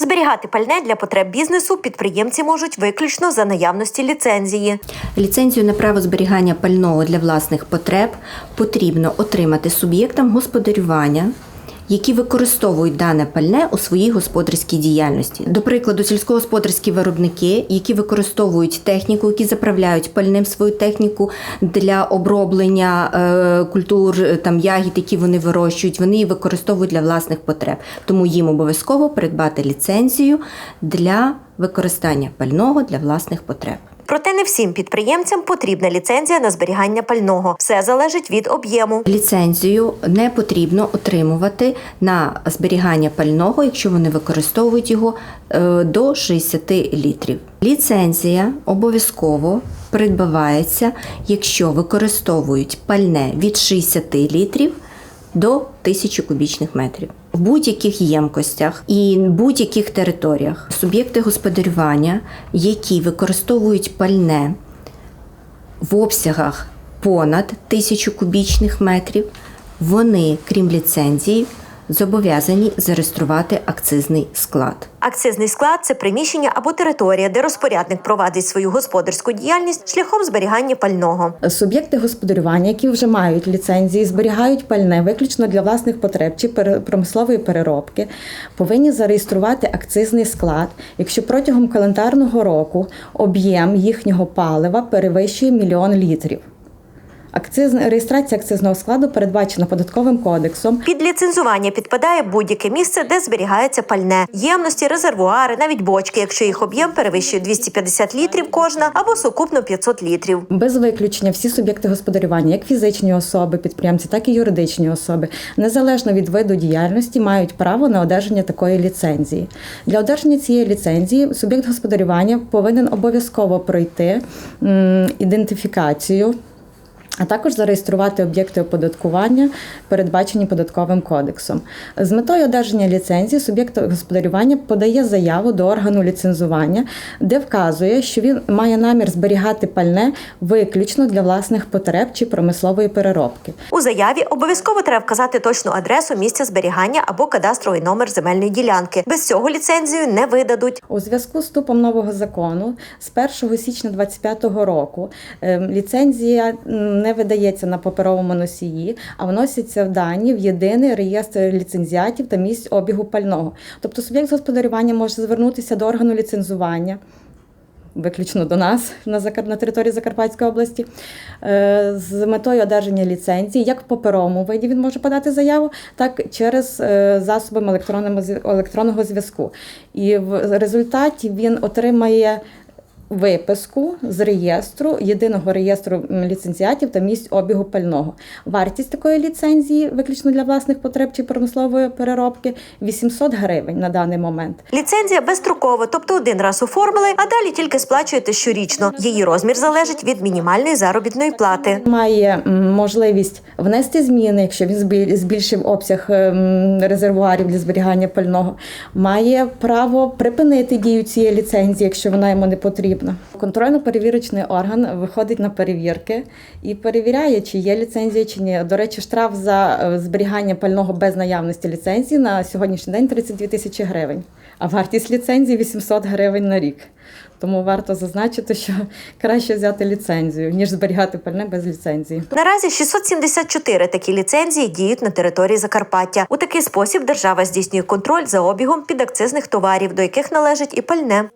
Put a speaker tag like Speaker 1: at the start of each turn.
Speaker 1: Зберігати пальне для потреб бізнесу підприємці можуть виключно за наявності ліцензії.
Speaker 2: Ліцензію на право зберігання пального для власних потреб потрібно отримати суб'єктам господарювання, які використовують дане пальне у своїй господарській діяльності. До прикладу, сільськогосподарські виробники, які використовують техніку, які заправляють пальним свою техніку для оброблення е, культур, е, там ягід, які вони вирощують, вони її використовують для власних потреб. Тому їм обов'язково придбати ліцензію для використання пального для власних потреб.
Speaker 1: Проте не всім підприємцям потрібна ліцензія на зберігання пального. Все залежить від об'єму.
Speaker 2: Ліцензію не потрібно отримувати на зберігання пального, якщо вони використовують його е, до 60 літрів. Ліцензія обов'язково придбавається, якщо використовують пальне від 60 літрів до 1000 кубічних метрів. Будь-яких ємкостях і будь-яких територіях. Суб'єкти господарювання, які використовують пальне в обсягах понад тисячу кубічних метрів, вони, крім ліцензії, зобов'язані зареєструвати акцизний склад.
Speaker 1: Акцизний склад це приміщення або територія, де розпорядник провадить свою господарську діяльність шляхом зберігання пального.
Speaker 3: Суб'єкти господарювання, які вже мають ліцензії, зберігають пальне виключно для власних потреб чи промислової переробки, повинні зареєструвати акцизний склад, якщо протягом календарного року об'єм їхнього палива перевищує мільйон літрів. Акциз... Реєстрація акцизного складу передбачена податковим кодексом.
Speaker 1: Під ліцензування підпадає будь-яке місце, де зберігається пальне, ємності, резервуари, навіть бочки, якщо їх об'єм перевищує 250 літрів кожна або сукупно 500 літрів.
Speaker 3: Без виключення всі суб'єкти господарювання, як фізичні особи, підприємці, так і юридичні особи, незалежно від виду діяльності, мають право на одержання такої ліцензії. Для одержання цієї ліцензії суб'єкт господарювання повинен обов'язково пройти ідентифікацію. А також зареєструвати об'єкти оподаткування, передбачені податковим кодексом. З метою одержання ліцензії суб'єкт господарювання подає заяву до органу ліцензування, де вказує, що він має намір зберігати пальне виключно для власних потреб чи промислової переробки.
Speaker 1: У заяві обов'язково треба вказати точну адресу місця зберігання або кадастровий номер земельної ділянки. Без цього ліцензію не видадуть.
Speaker 3: У зв'язку з вступом нового закону з 1 січня 2025 року ем, ліцензія м, не видається на паперовому носії, а вносяться в дані в єдиний реєстр ліцензіатів та місць обігу пального. Тобто суб'єкт господарювання може звернутися до органу ліцензування. Виключно до нас на на території Закарпатської області е, з метою одержання ліцензії, як в паперовому виді він може подати заяву, так через е, зв- електронного зв'язку. І в результаті він отримає виписку з реєстру єдиного реєстру ліцензіатів та місць обігу пального. Вартість такої ліцензії, виключно для власних потреб чи промислової переробки, 800 гривень на даний момент.
Speaker 1: Ліцензія безстрокова, тобто один раз оформили, а далі тільки сплачуєте щорічно. Її розмір залежить від мінімальної заробітної плати.
Speaker 3: Має можливість внести зміни, якщо він збіль- збільшив обсяг ем, резервуарів для зберігання пального. Має право припинити дію цієї ліцензії, якщо вона йому не потрібна. Контрольно-перевірочний орган виходить на перевірки і перевіряє, чи є ліцензія, чи ні. До речі, штраф за е, зберігання пального без наявності ліцензії на сьогоднішній день 32 тисячі гривень, а вартість ліцензії 800 гривень на рік. Тому варто зазначити, що краще взяти ліцензію, ніж зберігати пальне без ліцензії.
Speaker 1: Наразі 674 такі ліцензії діють на території Закарпаття. У такий спосіб держава здійснює контроль за обігом підакцизних товарів, до яких належить і пальне.